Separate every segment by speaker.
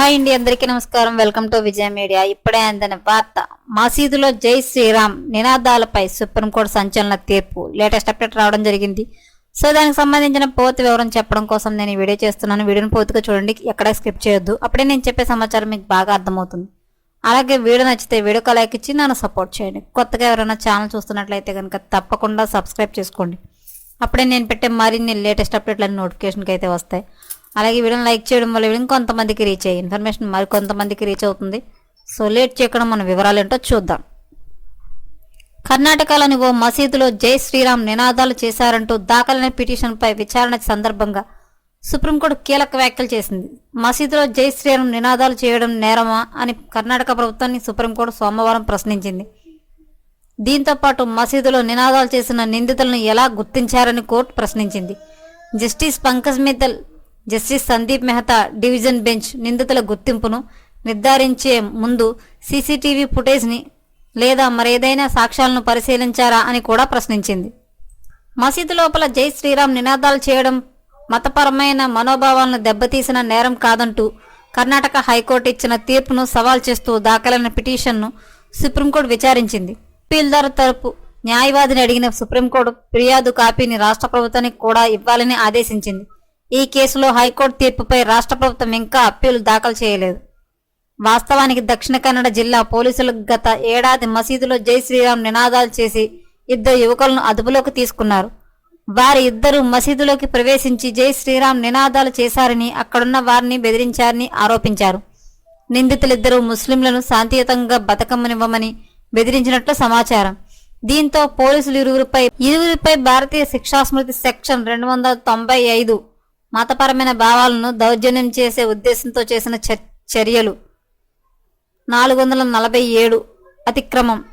Speaker 1: Hi అండి అందరికీ నమస్కారం. Welcome to Vijaya media. ఇప్పుడే అందిన వార్త మసీదులో జై శ్రీరామ్ నినాదాలపై సుప్రీంకోర్టు సంచలన తీర్పు. లేటెస్ట్ అప్డేట్ రావడం జరిగింది. సో దానికి సంబంధించిన పూర్తి వివరం చెప్పడం కోసం నేను వీడియో చేస్తున్నాను. వీడియోని పూర్తిగా చూడండి ఎక్కడ స్కిప్ చేయొద్దు. అప్పుడే నేను చెప్పే సమాచారం మీకు బాగా అర్థమవుతుంది. అలాగే వీడియో నచ్చితే వీడియోకి లైక్ ఇచ్చి నన్ను సపోర్ట్ చేయండి. కొత్తగా ఎవరైనా ఛానల్ చూస్తున్నట్లయితే కనుక తప్పకుండా సబ్స్క్రైబ్ చేసుకోండి. అప్పుడే నేను పెట్టే మరిన్ని లేటెస్ట్ అప్డేట్లన్నీ నోటిఫికేషన్కి అయితే వస్తాయి. అలాగే వీడియోని లైక్ చేయడం వల్ల వీడియో కొంతమందికి రీచ్ అయ్యి ఇన్ఫర్మేషన్ మరి కొంతమందికి రీచ్ అవుతుంది. సో లేట్ చేయకుండా మన వివరాలు ఏంటో చూద్దాం. కర్ణాటకలోని ఓ మసీదులో జై శ్రీరామ్ నినాదాలు చేశారంటూ దాఖలైన పిటిషన్పై విచారణ సందర్భంగా సుప్రీంకోర్టు కీలక వ్యాఖ్యలు చేసింది. మసీదులో జై శ్రీరామ్ నినాదాలు చేయడం నేరమా అని కర్ణాటక ప్రభుత్వాన్ని సుప్రీంకోర్టు సోమవారం ప్రశ్నించింది. దీంతో పాటు మసీదులో నినాదాలు చేసిన నిందితులను ఎలా గుర్తించారని కోర్టు ప్రశ్నించింది. Justice Pankaj Mittal justice Sandeep Mehta division bench నిందితుల గుర్తింపును నిర్ధారించే ముందు సీసీటీవీ ఫుటేజ్ని లేదా మరేదైనా సాక్ష్యాలను పరిశీలించారా అని కూడా ప్రశ్నించింది. మసీదు లోపల జై శ్రీరామ్ నినాదాలు చేయడం మతపరమైన మనోభావాలను దెబ్బతీసిన నేరం కాదంటూ కర్ణాటక హైకోర్టు ఇచ్చిన తీర్పును సవాల్ చేస్తూ దాఖలైన పిటిషన్ను సుప్రీంకోర్టు విచారించింది. అప్పీల్దారు తరపు న్యాయవాదిని అడిగిన సుప్రీంకోర్టు ఫిర్యాదు కాపీని రాష్ట్ర ప్రభుత్వానికి కూడా ఇవ్వాలని ఆదేశించింది. ఈ కేసులో హైకోర్టు తీర్పుపై రాష్ట్ర ప్రభుత్వం ఇంకా అప్పీలు దాఖలు చేయలేదు. వాస్తవానికి దక్షిణ కన్నడ జిల్లా పోలీసులు గత ఏడాది మసీదులో జై శ్రీరామ్ నినాదాలు చేసి ఇద్దరు యువకులను అదుపులోకి తీసుకున్నారు. వారి ఇద్దరు మసీదులోకి ప్రవేశించి జై శ్రీరామ్ నినాదాలు చేశారని అక్కడున్న వారిని బెదిరించారని ఆరోపించారు. నిందితులిద్దరూ ముస్లింలను శాంతియుతంగా బతకమ్మనివ్వమని బెదిరించినట్లు సమాచారం. దీంతో పోలీసులు ఇరువురిపై ఇరువురిపై భారతీయ శిక్షాస్మృతి సెక్షన్ రెండు వందల తొంభై ఐదు మతపరమైన భావాలను దౌర్జన్యం చేసే ఉద్దేశంతో చేసిన చ- చర్యలు. నాలుగు వందల నలభై ఏడు అతిక్రమం.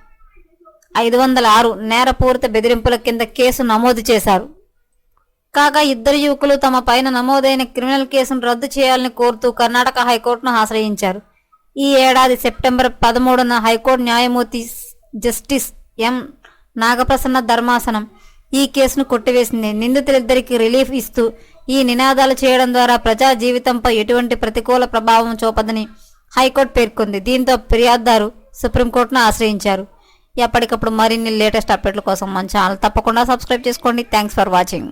Speaker 1: ఐదు వందల ఆరు నేరపూరిత బెదిరింపుల కింద కేసు నమోదు చేశారు. కాగా ఇద్దరు యువకులు తమ పైన నమోదైన క్రిమినల్ కేసును రద్దు చేయాలని కోరుతూ కర్ణాటక హైకోర్టును ఆశ్రయించారు. ఈ ఏడాది సెప్టెంబర్ పదమూడున హైకోర్టు న్యాయమూర్తి జస్టిస్ ఎం. నాగప్రసన్న ధర్మాసనం ఈ కేసును కొట్టివేసింది. నిందితులిద్దరికి రిలీఫ్ ఇస్తూ ఈ నినాదాలు చేయడం ద్వారా ప్రజా జీవితంపై ఎటువంటి ప్రతికూల ప్రభావం చూపదని హైకోర్టు పేర్కొంది. దీంతో ఫిర్యాదుదారు సుప్రీంకోర్టును ఆశ్రయించారు. ఎప్పటికప్పుడు మరిన్ని లేటెస్ట్ అప్డేట్ల కోసం మన ఛానల్ తప్పకుండా సబ్స్క్రైబ్ చేసుకోండి. Thanks for watching.